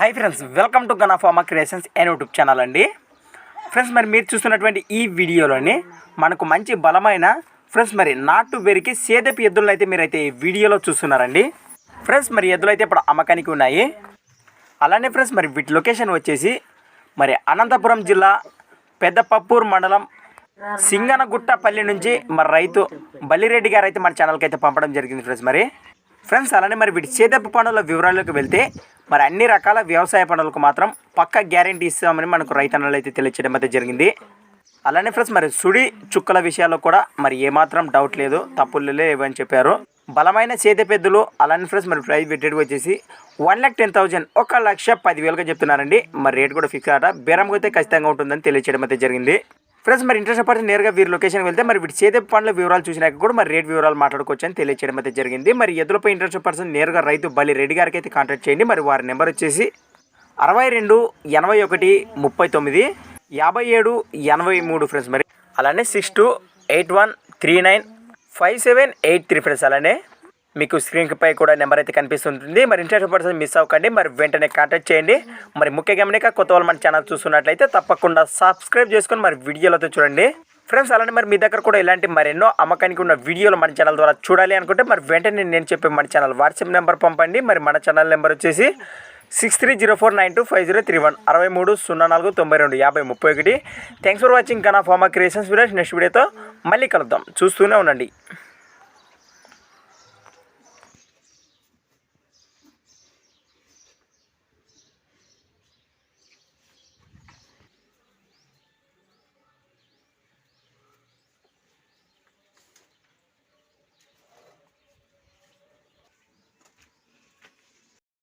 Hi friends welcome to గనాఫామా creations and YouTube channel అండి. Friends మరి మీరు చూస్తున్నటువంటి ఈ వీడియోలోని మనకు మంచి బలమైన ఫ్రెండ్స్ మరి నాటు బెరికి సేదపు ఎద్దులను అయితే మీరైతే ఈ వీడియోలో చూస్తున్నారండి. ఫ్రెండ్స్ మరి ఎద్దులు అయితే ఇప్పుడు అమ్మకానికి ఉన్నాయి. అలానే ఫ్రెండ్స్ మరి వీటి లొకేషన్ వచ్చేసి మరి అనంతపురం జిల్లా పెద్దపప్పూర్ మండలం సింగనగుట్టపల్లి నుంచి మరి రైతు బల్లిరెడ్డి గారు అయితే మన ఛానల్కి అయితే పంపడం జరిగింది ఫ్రెండ్స్ మరి. ఫ్రెండ్స్ అలానే మరి వీటి చేదప్ప పనుల వివరాల్లోకి వెళ్తే మరి అన్ని రకాల వ్యవసాయ పనులకు మాత్రం పక్క గ్యారంటీ ఇస్తామని మనకు రైతన్నలు అయితే తెలియచేయడం అయితే జరిగింది. అలానే ఫ్రెండ్స్ మరి సుడి చుక్కల విషయాల్లో కూడా మరి ఏమాత్రం డౌట్ లేదు తప్పులు లేవని చెప్పారు. బలమైన చేతి పెద్దలు అలానే ఫ్రెండ్స్ మరి ప్రైస్ పెట్టేది వచ్చేసి వన్ ల్యాక్ టెన్ థౌజండ్ ఒక లక్ష పదివేలుగా చెప్తున్నారండి. మరి రేట్ కూడా ఫిక్స్ ఆట బేరం అయితే ఖచ్చితంగా ఉంటుందని తెలియచేయడం అయితే జరిగింది. ఫ్రెండ్స్ మరి ఇంట్రెస్ట్ పడితే నేరుగా వీరి లొకేషన్ వెళ్తే మరి వీటి చేతి పండ్ల వివరాలు చూసినాక కూడా మరి రేట్ వివరాలు మాట్లాడుకోవచ్చు అని తెలియచేయడం అయితే జరిగింది. మరి ఎద్దులపై ఇంట్రెస్ట్ పర్సన్ నేరుగా రైతు బలి రెడ్డి గారికి అయితే కాంటాక్ట్ చేయండి. మరి వారి నెంబర్ వచ్చేసి అరవై రెండు ఎనభై ఒకటి ముప్పై తొమ్మిది యాభై ఏడు ఎనభై మూడు ఫ్రెండ్స్. మరి అలానే six two eight one three nine five seven eight three friends అలానే మీకు స్క్రీన్పై కూడా నెంబర్ అయితే కనిపిస్తుంటుంది. మరి ఇంట్రెస్ట్ పర్సన్ మిస్ అవ్వకండి. మరి వెంటనే కాంటాక్ట్ చేయండి. మరి ముఖ్య గమనిక కొత్త వాళ్ళు మన ఛానల్ చూస్తున్నట్లయితే తప్పకుండా సబ్స్క్రైబ్ చేసుకొని మరి వీడియోలతో చూడండి. ఫ్రెండ్స్ అలానే మరి మీ దగ్గర కూడా ఇలాంటి మరెన్నో అమ్మకానికి ఉన్న వీడియోలు మన ఛానల్ ద్వారా చూడాలి అనుకుంటే మరి వెంటనే నేను చెప్పే మన ఛానల్ వాట్సాప్ నెంబర్ పంపండి. మరి మన ఛానల్ నెంబర్ వచ్చేసి six three zero four nine two five zero three one అరవై మూడు సున్నా నాలుగు తొంభై రెండు యాభై ముప్పై ఒకటి. థ్యాంక్స్ ఫర్ వాచింగ్ కనా ఫార్మా క్రియేషన్స్ వీడియోస్ నెక్స్ట్ వీడియోతో మళ్ళీ కలుద్దాం. చూస్తూనే ఉండండి.